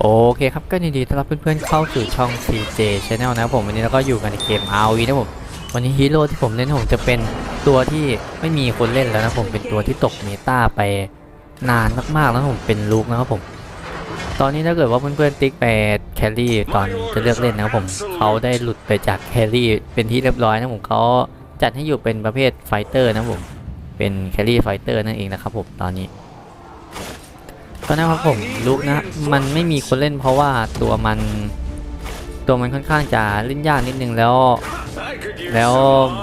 โอเคครับก็ยินดีต้อนรับเพื่อนๆเข้าสู่ช่อง CJ Channel นะครับผมวันนี้เราก็อยู่กันในเกม RV นะผมวันนี้ฮีโร่ที่ผมเล่นผมจะเป็นตัวที่ไม่มีคนเล่นแล้วนะผมเป็นตัวที่ตกเมตาไปนานมากๆแล้วผมเป็นลูกนะครับผม ตอนนี้ถ้าเกิดว่าเพื่อนๆติ๊กไปแคลรี่ตอนจะเลือกเล่นนะครับผมเขาได้หลุดไปจากแคลรี่เป็นที่เรียบร้อยนะผมเขาจัดให้อยู่เป็นประเภทไฟเตอร์นะผมเป็นแคลรี่ไฟเตอร์นั่นเองนะครับผมตอนนี้ ตอนนั้นครับผมลุกนะ มันไม่มีคนเล่นเพราะว่าตัวมัน ตัวมันค่อนข้างจะเล่นยากนิดนึงแล้ว แล้ว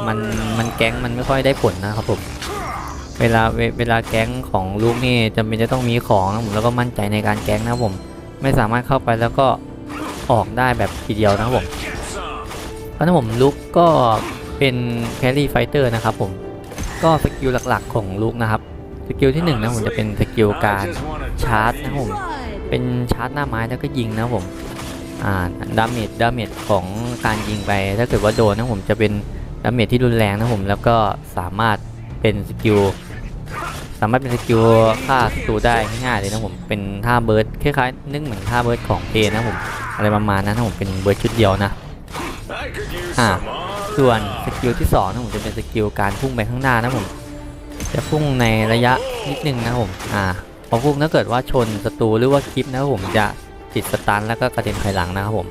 มันมันแก๊งมันไม่ค่อยได้ผลนะครับผมเวลาเวเวลาแก๊งของลูกนี่จำเป็นจะต้องมีของนะผมแล้วก็มั่นใจในการแก๊งนะครับผม ไม่สามารถเข้าไปแล้วก็ออกได้แบบทีเดียวนะครับผมเพราะนั้นผมลุกก็เป็นแครี่ไฟเตอร์นะครับผมก็สกิลหลักๆของลุกนะครับ สกิลที่หนึ่งนะผมจะเป็นสกิลการชาร์จนะผมเป็นชาร์จหน้าไม้แล้วก็ยิงนะผมอ่าดาเมจดาเมจของการยิงไป ถ้าเกิดว่าโดนนะผมจะเป็นดาเมจที่รุนแรงนะผมแล้วก็สามารถเป็นสกิลสามารถเป็นสกิลฆ่าศัตรูได้ง่ายเลยนะผมเป็นท่าเบิร์ดคล้ายๆนึกเหมือนท่าเบิร์ดของเพนะผมอะไรประมาณนั้นนะผมเป็นเบิร์ดชุดเดียวนะอ่าส่วนสกิลที่2นะผมจะเป็นสกิลการพุ่งไปข้างหน้านะผม จะพุ่งในระยะนิดนึงนะผมอ่าพอพุ่งถ้าเกิดว่าชนศัตรูหรือว่าคลิปนะผมจะติดสตันแล้วก็กระเด็นถอยหลังนะครับผม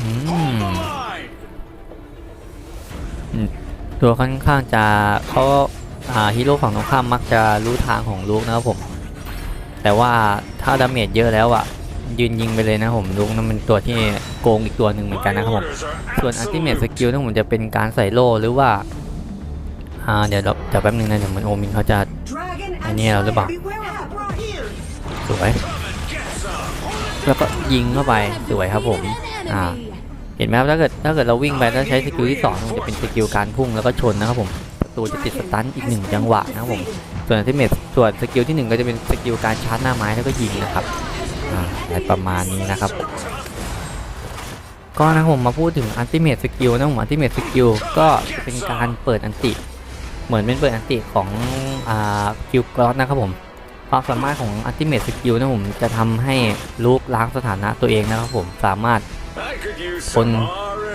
อืมตัวค่อนข้างจะเขาอ่าฮีโร่ฝั่งตรงข้ามมักจะรู้ทางของลูกนะครับผม แต่ว่าถ้าดาเมจเยอะแล้วอะยืนยิงไปเลยนะผมลูกนั้นเป็นตัวที่โกงอีกตัวหนึ่งเหมือนกันนะครับผม ส่วนอัลติเม e สกิลนั่นผมจะเป็นการใส่โล่หรือว่า อ่าเดี๋ยวเราเดี๋ยวแป๊บนึงนะเดี๋ยวเหมันโอมินเขาจะ Dragon Anh and nghe rồi đó slayer bảo. beware of brought here. สวยแล้วก็ยิงเข้าไปสวยครับผมอ่าเห็นไหมครับถ้าเกิดถ้าเกิดเราวิ่งไปแล้วใช้สกิลที่สองมันจะเป็นสกิลการพุ่งแล้วก็ชนนะครับผมประตูจะติดสตันอีกหนึ่งจังหวะนะครับผมส่วนที่เมทส่วนสกิลที่หนึ่งก็จะเป็นสกิลการชาร์จหน้าไม้แล้วก็ยิงนะครับอ่าอะไรประมาณนี้นะครับก็นะผมมาพูดถึงอันติเมทสกิลนะผมอันติเมทสกิลก็จะเป็นการเปิดอันติ เหมือนเป็นเปิดอันติของอ่าคิวกรอสนะครับผมความสามารถของอัลติเม e สกิลนะผมจะทำให้ลูกล้างสถานะตัวเองนะครับผมสามารถคน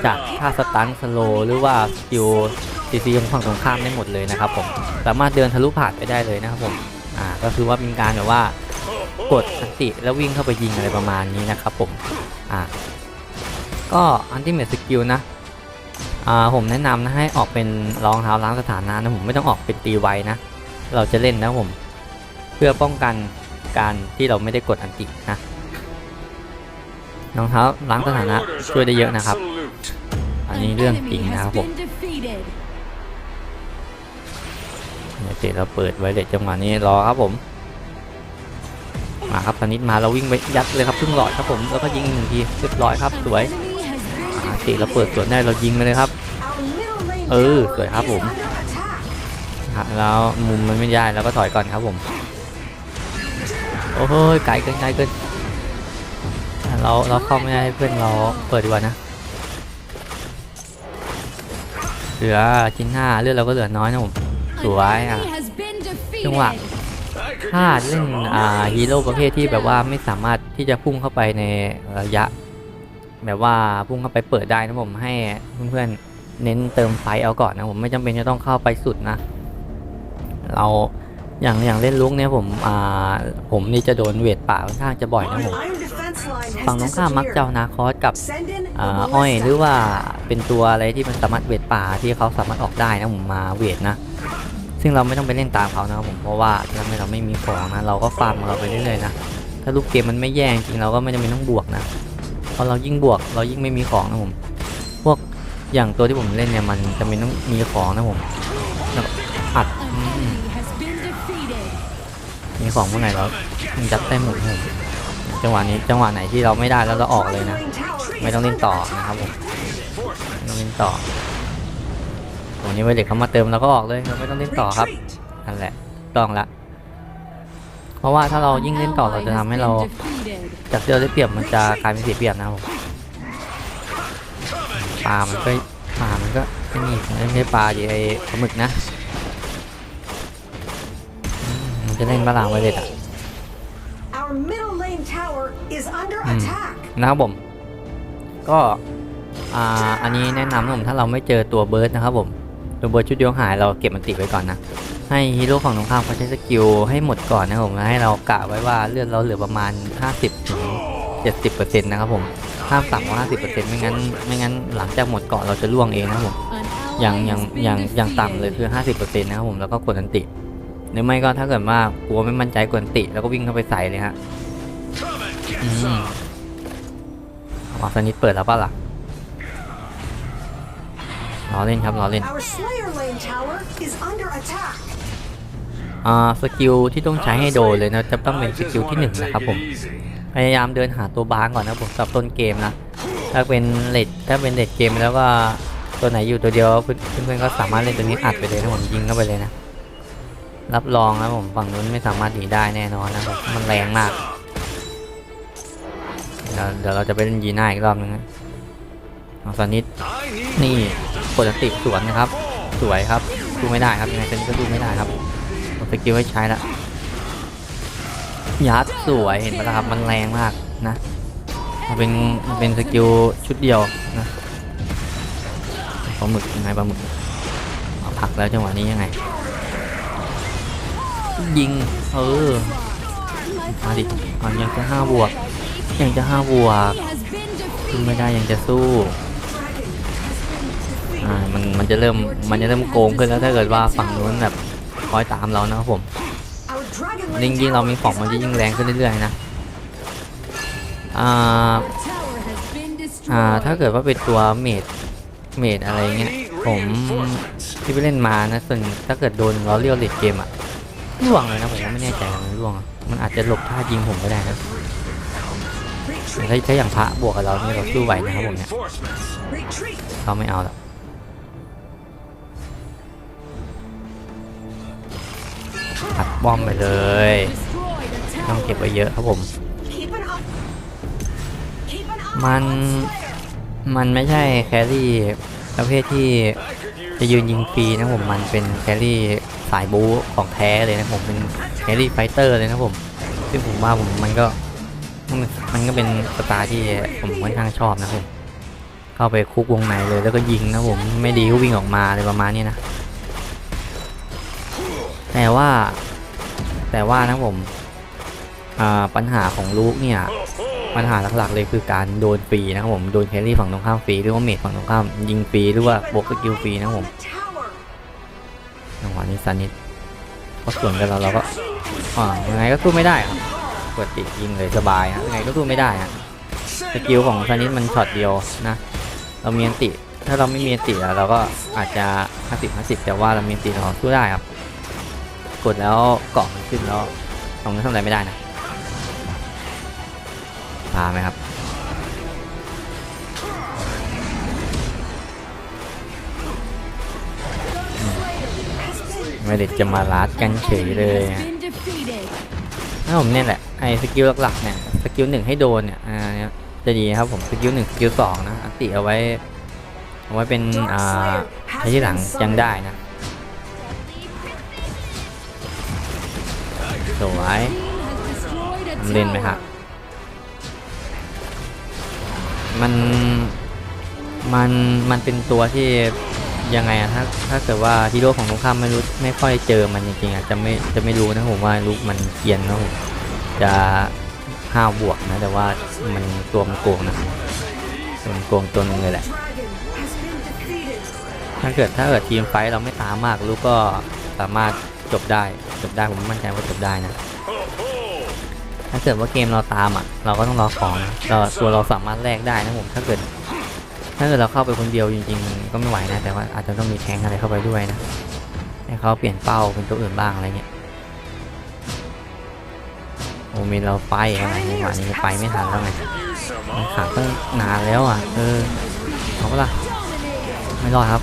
จากท่าสตันสโลหรือว่าสกิลซีซีของฝั่งตรงข้ามได้หมดเลยนะครับผมสามารถเดินทะลุผ่านไปได้เลยนะครับผมอ่าก็คือว่าเป็นการแบบว่ากดอันติแล้ววิ่งเข้าไปยิงอะไรประมาณนี้นะครับผมอ่าก็อัลติเม e สกิลนะ ผมแนะนำนะให้ออกเป็นรองเท้าล้างสถานะนะผมไม่ต้องออกเป็นตีไวนะ เราจะเล่นนะผม เพื่อป้องกันการที่เราไม่ได้กดอันตินะรองเท้าล้างสถานะช่วยได้เยอะนะครับ อันนี้เรื่องจริงนะครับผมเดี๋ยวเจเราเปิดไวเด็ดจังหวะนี้รอครับผมมาครับตอนนี้มาเราวิ่งไปยัดเลยครับครึ่งหลอดครับผมแล้วก็ยิงหนึ่งทีเรียบร้อยครับสวย Enemy has been อ่าเจเราเปิดสวนได้เรายิงเลยครับ เออสวยครับผมแล้วมุมมันไม่ได้เราก็ถอยก่อนครับผม โอ้โหไกลเกินไกลเกินเราเราเข้าไม่ได้ให้เพื่อนเราเปิดดีกว่านะเหลือชิ้นห้าเลือดเราก็เหลือน้อยนะผมสวยอะจังหวะถ้าเล่นอ่าฮีโร่ประเภทที่แบบว่าไม่สามารถที่จะพุ่งเข้าไปในระยะ แบบว่าพุ่งเข้าไปเปิดได้นะผมให้เพื่อนๆเน้นเติมไฟเอาก่อนนะผมไม่จำเป็นจะต้องเข้าไปสุดนะ เราอย่างอย่างเล่นลุกเนี่ยผมอ่าผมนี่จะโดนเวทป่าค่อนข้างจะบ่อยนะผม Our iron defense line has ฝั่งตรงข้ามมักจะเอา disappeared. นาคอสกับ Send in อ่า the อ้อยหรือ ballistic. ว่าเป็นตัวอะไรที่มันสามารถเวทป่าที่เขาสามารถออกได้นะผมมาเวทนะ ซึ่งเราไม่ต้องไปเล่นตามเขานะครับผมเพราะว่าทำให้เราไม่มีของนะเราก็ฟาร์มของเราไปเรื่อยๆนะถ้าลูกเกมมันไม่แย่งจริงเราก็ไม่จำเป็นต้องบวกนะเพ ราะเรายิ่งบวก เรายิ่งไม่มีของนะผมพวกอย่างตัวที่ผมเล่นเนี่ยมันจะเป็นต้องมีของนะผมอัดมีของเมื่อไหร่เราจัดเต็มหมดผมจังหวะนี้จังหวะไหนที่เราไม่ได้แล้วเราออกเลยนะ ไม่ต้องเล่นต่อนะครับผมไม่ต้องเล่นต่อตรงนี้เวลเด็กเขามาเติมเราก็ออกเลยเราไม่ต้องเล่นต่อครับนั่นแหละต้องละ เพราะว่าถ้าเรายิ่งเล่นต่อเราจะทำให้เราจากเดียวได้เปรียบมันจะกลายเป็นเสียเปรียบนะครับปลามันก็ปลามันก็ไม่มีไม่ใช่ปลาอยู่ไอ้ปลาหมึกนะ มันจะเล่นบ้าหลานไว้เลยอะนะครับผม ก็อ่าอันนี้แนะนำผมถ้าเราไม่เจอตัวเบิร์ดนะครับผมตัวเบิร์ดชุดเดียวหายเราเก็บมันติดไว้ก่อนนะ ให้ฮีโร่ของตรงข้ามเขาใช้สกิลให้หมดก่อนนะครับผมแล้วให้เรากะไว้ว่าเลือดเราเหลือประมาณ 50ถึง70%นะครับผมห้ามต่ำกว่า 50%ไม่งั้นไม่งั้นหลังจากหมดเกาะเราจะล่วงเองนะครับผม An อย่าง ally อย่าง has been อย่างอย่าง defeated. ต่ำเลยคือ 50%นะครับผมแล้วก็กดอันติหรือไม่ก็ถ้าเกิดว่ากลัวไม่มั่นใจกดอันติแล้วก็วิ่งเข้าไปใส่เลยฮะ Come and get อืม some. วาสนิทเปิดแล้วป่ะล่ะรอเล่นครับรอเล่น สกิลที่ต้องใช้ให้โดนเลยนะจะต้องเป็นสกิลที่หนึ่งนะครับผมพยายามเดินหาตัวบางก่อนนะผมสำหรับต้นเกมนะถ้าเป็นเลดถ้าเป็นเลดเกมแล้วก็ตัวไหนอยู่ตัวเดียวเพื่อนๆก็สามารถเล่นตัวนี้อัดไปเลยนะผมยิงเข้าไปเลยนะรับรองนะผมฝั่งนู้นไม่สามารถหนีได้แน่นอนนะครับมันแรงมากเดี๋ยวเดี๋ยวเราจะไปเล่นยีน่าอีกรอบนึงนะเอาสนิทนี่กดติสวนนะครับ สวยครับดูไม่ได้ครับยังไงเป็นก็ดูไม่ได้ครับ สกิลให้ใช้ละยัดสวยเห็นปะล่ะครับ มันแรงมากนะมันเป็นมันเป็นสกิลชุดเดียวนะปลาหมึกยังไงปลาหมึกเอาผลักแล้วจังหวะนี้ยังไง ยิงเออมาดิเอยังจะห้าบวก ยังจะห้าบวก He has been สู้ defeated. ไม่ได้ยังจะสู้อ่ามันมันจะเริ่มมันจะเริ่มโกงขึ้นแล้วถ้าเกิดว่าฝั่งนู้นแบบ คอยตามเรานะครับผม Our Dragon ยิ่ง Lane ยิ่งเรามี tower ของ is มันจะ under ยิ่งแรงขึ้นเรื่อยๆนะอ่า Our tower has been อ่า destroyed. ถ้าเกิดว่าเป็นตัวเมดเมดอะไรเงี้ยผมที่ไปเล่นมานะส่วนถ้าเกิดโดนเราเรียวเลดเกมอะล่วงเลยนะผมก็ไม่แน่ใจว่ามันล่วงอะมันอาจจะหลบท่ายิงผมก็ได้นะแต่ถ้าถ้าอย่างพระบวกกับเรานี่เราสู้ไหวนะครับผมเนี่ย reinforcements. Retreat. เราไม่เอาละอั ดบอมไปเลยต้องเก็บไว้เยอะครับผม มันมันไม่ใช่แครี่ประเภทที่จะยืนยิงฟรีนะผมมันเป็นแครี่สายบู๊ของแท้เลยนะผมเป็นแครี่ไฟเตอร์เลยนะผมซึ่งผมว่าผมมันก็มันมันก็เป็นสไตล์ที่ผมค่อนข้างชอบนะผมเข้าไปคุกวงในเลยแล้วก็ยิงนะผมไม่ดีก็วิ่งออกมาอะไรประมาณนี้นะ แต่ว่าแต่ว่านะผมปัญหาของลูกเนี่ยปัญหาหลักๆเลยคือการโดนฟรีนะครับผมโดนแครี่ฝั่งตรงข้ามฟรีหรือว่าเมดฝั่งตรงข้ามยิงฟรีหรือว่าบวกสกิลฟรีนะครับผมจังหวะนี้ซันนิดก็ส่วนกันเราเราก็อ่ายังไงก็สู้ไม่ได้ครับกดติดยิงเลยสบายฮะยังไงก็สู้ไม่ได้ฮะสกิลของซันนิดมันช็อตเดียวนะเรามีอันติถ้าเราไม่มีอันติเราก็อาจจะ50 50แต่ว่าเรามีอันติเราสู้ได้ครับ กดแล้วเกาะมันขึ้นแล้วตรงนั้ทำอะไรไม่ได้นะพาไหมครับไม่ได้จะมาลัดกันเฉยเลยถ้าผมเนี่ยแหละไอ้สกิลหลักๆเนี่ยสกิลหนึ่งให้โดนเนี่ยอ่าจะดีครับผมสกิลหนึ่งสกิลสองนะอัติเอาไว้เอาไว้เป็นอ่าใช้ที่หลังยังได้นะ สวยเล่นไหมครับมันมันมันเป็นตัวที่ยังไงอะถ้าถ้าเกิดว่าฮีโร่ของตรงข้ามไม่รู้ไม่ค่อยเจอมันจริงๆอะจะไม่จะไม่รู้นะผมว่าลูกมันเกียนนะผมจะห้าบวกนะ แต่ว่ามันตัวมันโกงนะตัวมันโกงตัวนึงเลยแหละ ถ้าเกิดถ้าเกิดทีมไฟท์เราไม่ตามมากลูกก็สามารถจบได้ จบได้ผมมั่นใจว่าจบได้นะถ้าเกิดว่าเกมเราตามอะ เราก็ต้องรอของเราตัวเราสามารถแลกได้นะผมถ้าเกิด ถ้าเกิดเราเข้าไปคนเดียวจริง ๆ ก็ไม่ไหวนะแต่ว่าอาจจะต้องมีแทงอะไรเข้าไปด้วยนะให้เขาเปลี่ยนเป้าเป็นตัวอื่นบ้างอะไรเงี้ยโอเมนเราไปอะไรในหวะนี้ไปไม่ทันแล้วไง use some มันขาดตั้งนานแล้วอะเออเอาปะล่ะไม่รอดครับ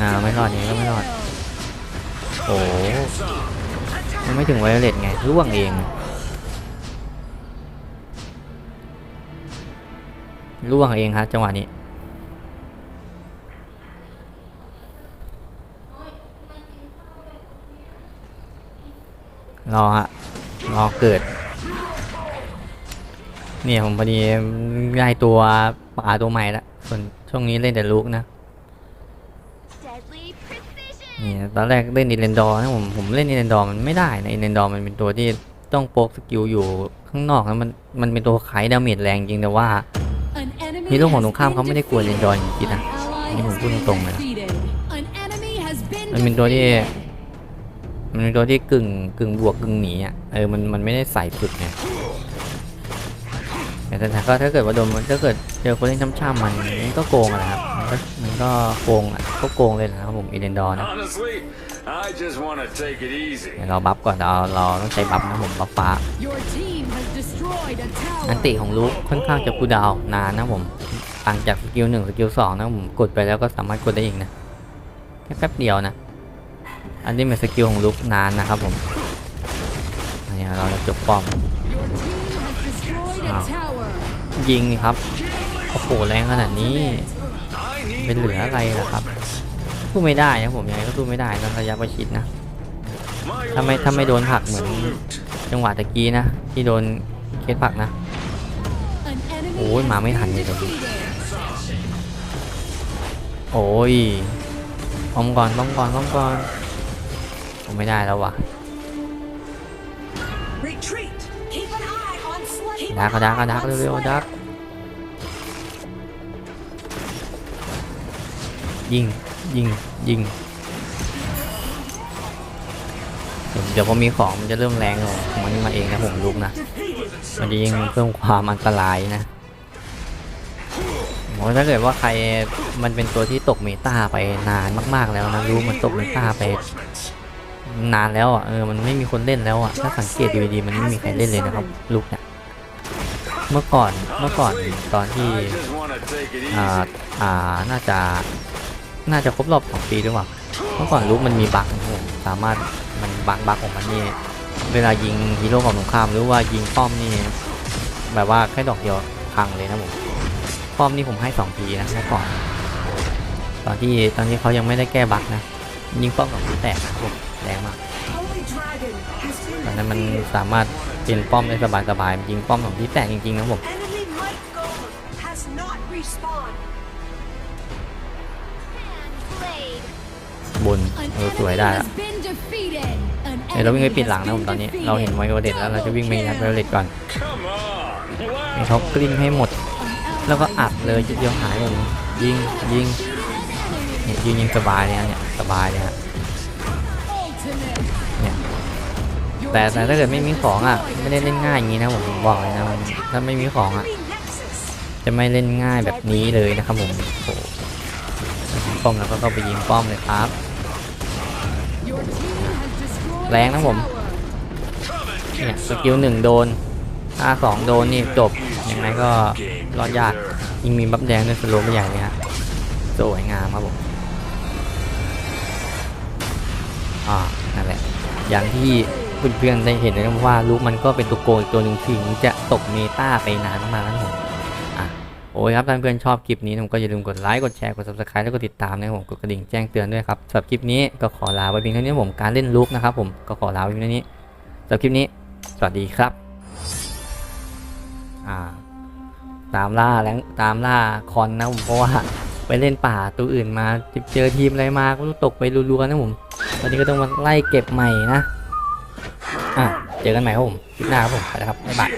อ่าไม่รอดนี้ก็ไม่รอด โอ้โหมันไม่ถึงไวเลตไงร่วงเองร่วงเองครับจังหวะนี้รอฮะรอเกิด เนี่ยผมพอดีได้ตัวป่าตัวใหม่ละส่วนช่วงนี้เล่นแต่ลูกนะ นี่ตอนแรกเล่นอินเดนดอร์นะผมผมเล่นอินเดนดอร์มันไม่ได้นะอินเดนดอร์มันเป็นตัวที่ต้องโปกสกิลอยู่ข้างนอกแล้วมันมันเป็นตัวไขดาเมจแรงจริงแต่ว่า An enemy ฮีโร่ของ has ตรงข้ามเขา been ไม่ได้กลัว defeated. เรนดอร์จริงๆนะ An ally นี่ผม has พูด been ตรงๆเลยนะ defeated. An enemy has been มันเป็นตัวที่ defeated. มันเป็นตัวที่กึ่งกึ่งบวกกึ่งหนีอะเออมันมันไม่ได้ใส่สุดไงแต่ถ้าก็ถ้าเกิดว่าโดนถ้าเกิดเจอคนเล่นช่ำๆมันมันก็โกงอะนะครับมันก็มันก็โกงอะก็โกงเลยนะครับผมอินเดนดอร์นะ Honestly, I just want to take it easy. เดี๋ยวเราบัฟก่อนเราเราต้องใช้บัฟนะผมบัฟฟ้า Your team has destroyed a tower. อันติของลูกค่อนข้างจะคูลดาวน์นานนะผมต่างจากสกิลหนึ่งสกิลสองนะผมกดไปแล้วก็สามารถกดได้อีกนะแค่แป๊บเดียวนะ อันนี้เป็นสกิลของลูกนานนะครับผมอันนี้เราจะจบป้อม Your team has destroyed a Wow. tower. ยิงนี่ครับโอ้โหแรงขนาดนี้ I need เป็นเหลืออะไรล่ะครับสู้ไม่ได้นะผมยังไงก็สู้ไม่ได้ตอนระยะประชิดนะ My ถ้าไม่ถ้าไม่โดนผลักเหมือน absolute. จังหวะตะกี้นะ ที่โดนเคสผลักนะ An enemy โอ้ย has มาไม่ทัน been เลยตรงนี้ defeated. โอ้ยป้อมก่อนป้อมก่อนป้อมก่อนผมไม่ได้แล้วว่ะ Retreat. Keep an eye on Slay. ดักก็ดักก็ดักเร็วๆดัก ยิงยิงยิงเดี๋ยวพอมีของมันจะเริ่มแรงของมันมาเองนะผมลุกนะ มันจะยิ่งเพิ่มความอันตรายนะโอ้ถ้าเกิดว่าใครมันเป็นตัวที่ตกเมตาไปนานมากๆแล้วนะรู้มันตกเมตาไป นานแล้วอะเออมันไม่มีคนเล่นแล้วอะถ้าสังเกตดูดีๆมันไม่มีใครเล่นเลยนะครับลูกเนี่ยเมื่อก่อนเมื่อก่อนตอนที่อ่าอ่าน่าจะ น่าจะครบรอบสองปีด้วยว่ะเมื่อก่อนลูกมันมีบั๊กนะผมสามารถมันบั๊กบั๊กของมันนี่เวลายิงฮีโร่ของสงครามหรือว่ายิงป้อมนี่แบบว่าแค่ดอกเดียวพังเลยนะผมป้อมนี่ผมให้สองทีนะเมื่อก่อน ตอนที่ตอนที่เขายังไม่ได้แก้บั๊กนะยิงป้อมสองทีแตกนะผมแรงมากตอนนั้นมันสามารถเป็นป้อมได้สบายๆยิงป้อมของที่แตกจริงๆนะผม บนเออสวยได้ละเดี๋ยวเราวิ่งไปปิดหลังนะผมตอนนี้ เราเห็นไวโอเด็ดแล้วเราจะวิ่งไปยัดไวโอเด็ดก่อนให้เขากลิ้งให้หมด แล้วก็อัดเลยจุดเดียวหายหมดเลยยิงยิงยิงยิงสบายเลยนะเนี่ยสบายเลยฮะเนี่ยแต่แต่ถ้าเกิดไม่มีของอะไม่ได้เล่นง่ายอย่างนี้นะผมบอกเลยนะถ้าไม่มีของอะจะไม่เล่นง่ายแบบนี้เลยนะครับผมโอ้ป้อมแล้วก็เข้าไปยิงป้อมเลยครับ แรงนะผมเนี่ยสกิลหนึ่งโดนถ้าสองโดนนี่จบยังไงก็รอดยากยิงมีบัฟแดงด้วยสโลว์ไม่ใหญ่เลยฮะสวยงามครับผมอ่านั่นแหละ อย่างที่เพื่อนๆได้เห็นนะครับว่าลูกมันก็เป็นตัวโกงอีกตัวหนึ่งที่จะตกเมตาไปนานมากๆแล้วนะผมอะ โอ้ยครับถ้าเพื่อนชอบคลิปนี้ผมก็อย่าลืมกดไลค์กดแชร์กด subscribe แล้วก็ติดตามนะครับผมกดกระดิ่งแจ้งเตือนด้วยครับสำหรับคลิปนี้ก็ขอลาไปเพียงเท่านี้ผมการเล่นลูกนะครับผมก็ขอลาไปเพียงเท่านี้สำหรับคลิปนี้ สวัสดีครับอ่าตามล่าแล้วตามล่าคอนนะผมเพราะว่าไปเล่นป่าตัวอื่นมาเจอทีมอะไรมาก็ตกไปรัวๆนะผมตอนนี้ก็ต้องมาไล่เก็บใหม่นะอะเจอกันใหม่ครับผมคลิปหน้าครับผมไปแล้วครับบ๊ายบาย